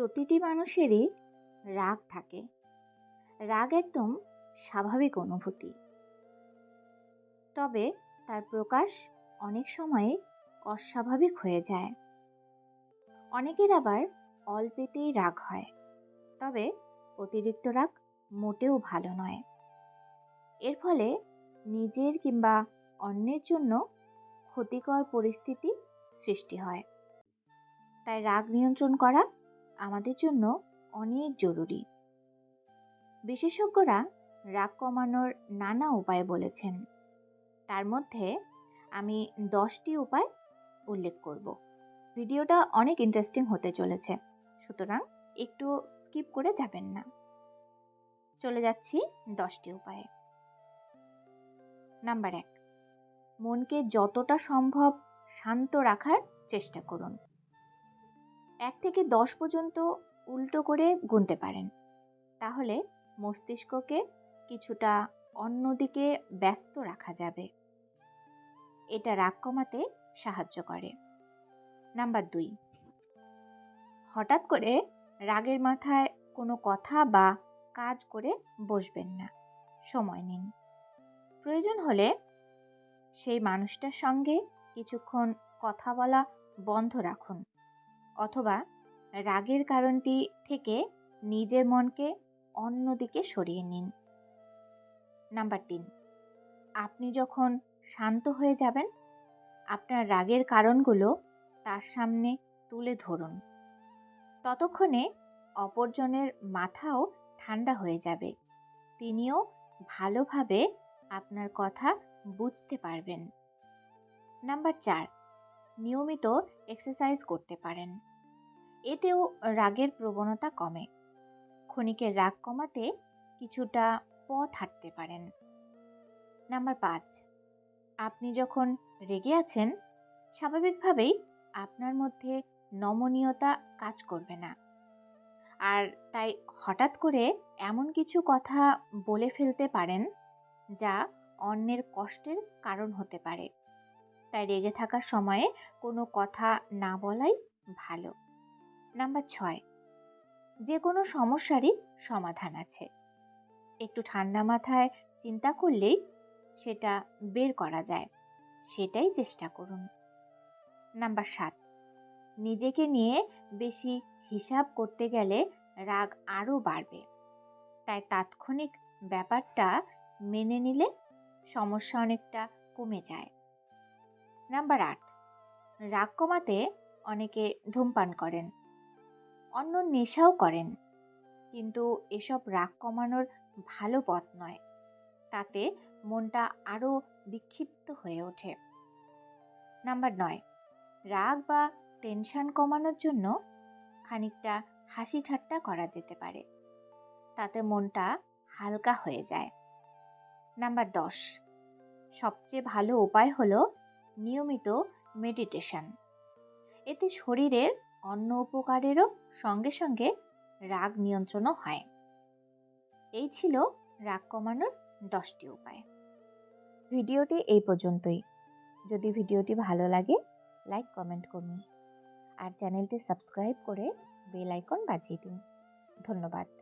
প্রতিটি মানুষেরই রাগ থাকে। রাগ একদম স্বাভাবিক অনুভূতি। তবে তার প্রকাশ অনেক সময়ে অস্বাভাবিক হয়ে যায়। অনেকের আবার অল্পেতেই রাগ হয়, তবে অতিরিক্ত রাগ মোটেও ভালো নয়। এর ফলে নিজের কিংবা অন্যের জন্য ক্ষতিকর পরিস্থিতি সৃষ্টি হয়। তাই রাগ নিয়ন্ত্রণ করা আমাদের জন্য অনেক জরুরি। বিশেষজ্ঞরা রাগ কমানোর নানা উপায় বলেছেন। তার মধ্যে আমি দশটি উপায় উল্লেখ করব। ভিডিওটা অনেক ইন্টারেস্টিং হতে চলেছে, সুতরাং একটু স্কিপ করে যাবেন না। চলে যাচ্ছি দশটি উপায়ে। নাম্বার এক, মনকে যতটা সম্ভব শান্ত রাখার চেষ্টা করুন। এক থেকে দশ পর্যন্ত উল্টো করে গুনতে পারেন। তাহলে মস্তিষ্ককে কিছুটা অন্যদিকে ব্যস্ত রাখা যাবে। এটা রাগ কমাতে সাহায্য করে। নাম্বার দুই। হঠাৎ করে রাগের মাথায় কোনো কথা বা কাজ করে বসবেন না। সময় নিন। প্রয়োজন হলে সেই মানুষটার সঙ্গে কিছুক্ষণ কথা বলা বন্ধ রাখুন। অথবা রাগের কারণটি থেকে নিজের মনকে অন্যদিকে সরিয়ে নিন। নাম্বার তিন, আপনি যখন শান্ত হয়ে যাবেন, আপনার রাগের কারণগুলো তার সামনে তুলে ধরুন। ততক্ষণে অপরজনের মাথাও ঠান্ডা হয়ে যাবে। তিনিও ভালোভাবে আপনার কথা বুঝতে পারবেন। নাম্বার চার, নিয়মিত এক্সারসাইজ করতে পারেন। এতেও রাগের প্রবণতা কমে। ক্ষণিকের রাগ কমাতে কিছুটা পথ হাঁটতে পারেন। নাম্বার পাঁচ, আপনি যখন রেগে আছেন, স্বাভাবিকভাবেই আপনার মধ্যে নমনীয়তা কাজ করবে না। আর তাই হঠাৎ করে এমন কিছু কথা বলে ফেলতে পারেন, যা অন্যের কষ্টের কারণ হতে পারে। তাই রেগে থাকার সময়ে কোনো কথা না বলাই ভালো। নাম্বার ছয় যে কোনো সমস্যারই সমাধান আছে। একটু ঠান্ডা মাথায় চিন্তা করলেই সেটা বের করা যায়, সেটাই চেষ্টা করুন। নাম্বার সাত, নিজেকে নিয়ে বেশি হিসাব করতে গেলে রাগ আরও বাড়বে। তাই তাৎক্ষণিক ব্যাপারটা মেনে নিলে সমস্যা অনেকটা কমে যায়। নাম্বার আট, রাগ কমাতে অনেকে ধূমপান করেন। অন্য নেশাও করেন। কিন্তু এসব রাগ কমানোর ভালো পথ নয়। তাতে মনটা আরও বিক্ষিপ্ত হয়ে ওঠে। নাম্বার নয়, রাগ বা টেনশন কমানোর জন্য খানিকটা হাসি ঠাট্টা করা যেতে পারে। তাতে মনটা হালকা হয়ে যায়। নাম্বার দশ, সবচেয়ে ভালো উপায় হলো নিয়মিত মেডিটেশন এতে শরীরের অন্য উপকারেরও সঙ্গে সঙ্গে রাগ নিয়ন্ত্রণও হয়। এই ছিল রাগ কমানোর দশটি উপায়। ভিডিওটি এই পর্যন্তই। যদি ভিডিওটি ভালো লাগে, লাইক, কমেন্ট করুন। আর চ্যানেলটি সাবস্ক্রাইব করে বেল আইকন বাজিয়ে দিন। ধন্যবাদ।